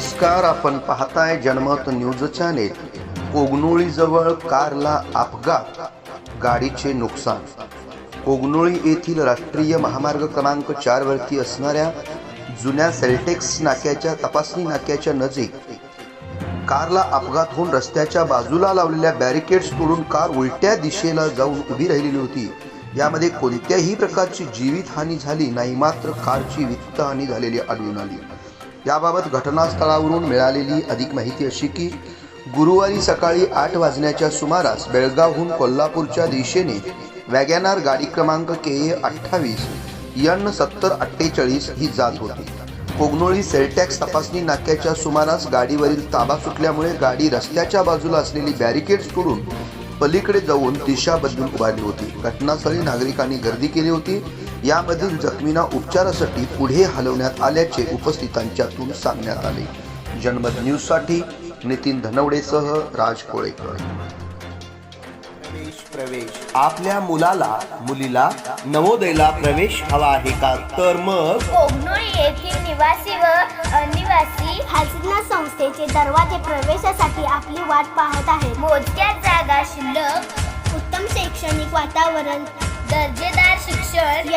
नमस्कार आपण पाहताय जनमत न्यूज चॅनेल. कोगनोळीजवळ कारला अपघात गाडीचे नुकसान. कोगनोळी येथील राष्ट्रीय महामार्ग क्रमांक चार वरती असणाऱ्या जुन्या सेल्टेक्स नाक्याच्या तपासणी नाक्याच्या नजीक कारला अपघात होऊन रस्त्याच्या बाजूला लावलेल्या बॅरिकेड्स तोडून कार उलट्या दिशेला जाऊन उभी राहिलेली होती. यामध्ये कोणत्याही प्रकारची जीवितहानी झाली नाही मात्र कारची वित्तहानी झालेली आढळून आली. याबाबत घटनास्थळावरून मिळालेली अधिक माहिती अशी की गुरुवारी सकाळी आठ वाजण्याच्या सुमारास बेळगावहून कोल्हापूरच्या दिशेने वॅगॅनार गाडी क्रमांक के ए अठ्ठावीस यन सत्तर अठ्ठेचाळीस ही जात होती. कोगनोळी सेलटॅक्स तपासणी नाक्याच्या सुमारास गाडीवरील ताबा सुटल्यामुळे गाडी रस्त्याच्या बाजूला असलेली बॅरिकेड्स तोडून पलीकडे जाऊन दिशा बदलून उभारली होती. घटनास्थळी नागरिकांनी गर्दी केली होती. यामधील जखमींना उपचारासाठी पुढे हलवण्यात आल्याचे उपस्थितांच्यातून सांगण्यात आले. जनमत न्यूजसाठी नितीन धनवडेसह राज कोळेकर. प्रवेश आपल्या मुलाला मुलीला नवोदयला प्रवेश हवा आहे का? तर मग? येथील निवासी व अनिवासी हालसिद्ना संस्थेचे दरवाजे प्रवेशासाठी आपली वाट पाहत आहेत. मोजक्या जागा शिल्लक उत्तम शैक्षणिक वातावरण दर्जेदार शिक्षण